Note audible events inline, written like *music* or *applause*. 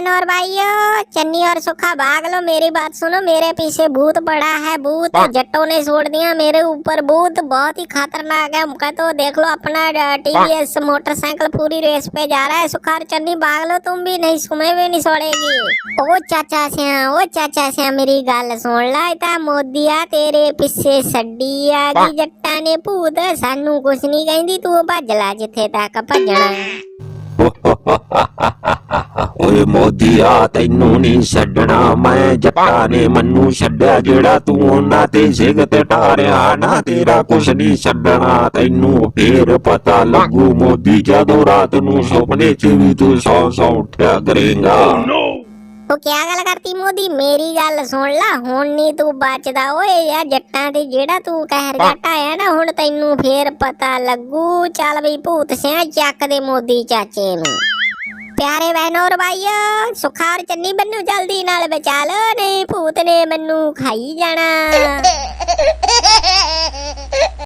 बहन और भाइयों चन्नी और सुखा भाग लो मेरी बात सुनो मेरे पीछे भूत पड़ा है भूत जट्टों ने छोड़ दिया मेरे ऊपर भूत बहुत ही खतरनाक है मुका तो देख लो अपना टीवीएस मोटरसाइकिल पूरी रेस पे जा रहा है सुखा और चन्नी भाग लो तुम भी नहीं सुमे भी नहीं छोड़ेगी ओ चाचा श्या ओ चाचा श्या मेरी गल सुन ला मोदी मोदिया तेरे पीछे छड़ी आ गई जट्टा ने भूत सानू कुछ नहीं कहती तू भजला जिथे तक भजना Ha ha ha ha! ਓਏ ਮੋਦੀਆ ਤੈਨੂੰ ਨਹੀਂ ਛੱਡਣਾ ਮੈਂ ਜੱਟਾਂ ਨੇ ਮੰਨੂ ਛੱਡਿਆ ਜਿਹੜਾ ਤੂੰ ਉਹਨਾਂ ਤੇ ਸਿੱਖ ਤੇ ਟਾਰਿਆ ਨਾ ਤੇਰਾ ਕੁਛ ਨਹੀਂ ਛੱਡਣਾ ਤੈਨੂੰ ਫੇਰ ਪਤਾ ਲੱਗੂ ਮੋਦੀ ਜਦੋਂ ਰਾਤ ਨੂੰ ਸੁਪਨੇ 'ਚ ਵੀ ਤੂੰ ਸੌ ਸੌ ਉੱਠਿਆ ਕਰੇਗਾ। ਤੂੰ ਕਿਆ ਗੱਲ ਕਰਤੀ ਮੋਦੀ? ਮੇਰੀ ਗੱਲ ਸੁਣ ਲੈ ਹੁਣ ਨਹੀਂ ਤੂੰ ਬਚਦਾ ਓਏ ਯਾ ਜੱਟਾਂ ਤੇ ਜਿਹੜਾ ਤੂੰ ਕਹਿਰ ਜੱਟ ਆਇਆ ਨਾ ਹੁਣ ਤੈਨੂੰ ਫੇਰ ਪਤਾ ਲੱਗੂ। ਚੱਲ ਬਈ ਭੂਤ ਸਿਆ ਚੱਕ ਦੇ ਮੋਦੀ ਚਾਚੇ ਨੂੰ। ਪਿਆਰੇ ਬਹਿਨੋ ਔਰ ਭਾਈਓ ਸੁਖਾਰ ਚੰਨੀ ਮੈਨੂੰ ਜਲਦੀ ਨਾਲ ਬਚਾ ਲੋ, ਨਹੀਂ ਭੂਤ ਨੇ ਮੈਨੂੰ ਖਾਈ ਜਾਣਾ। *laughs*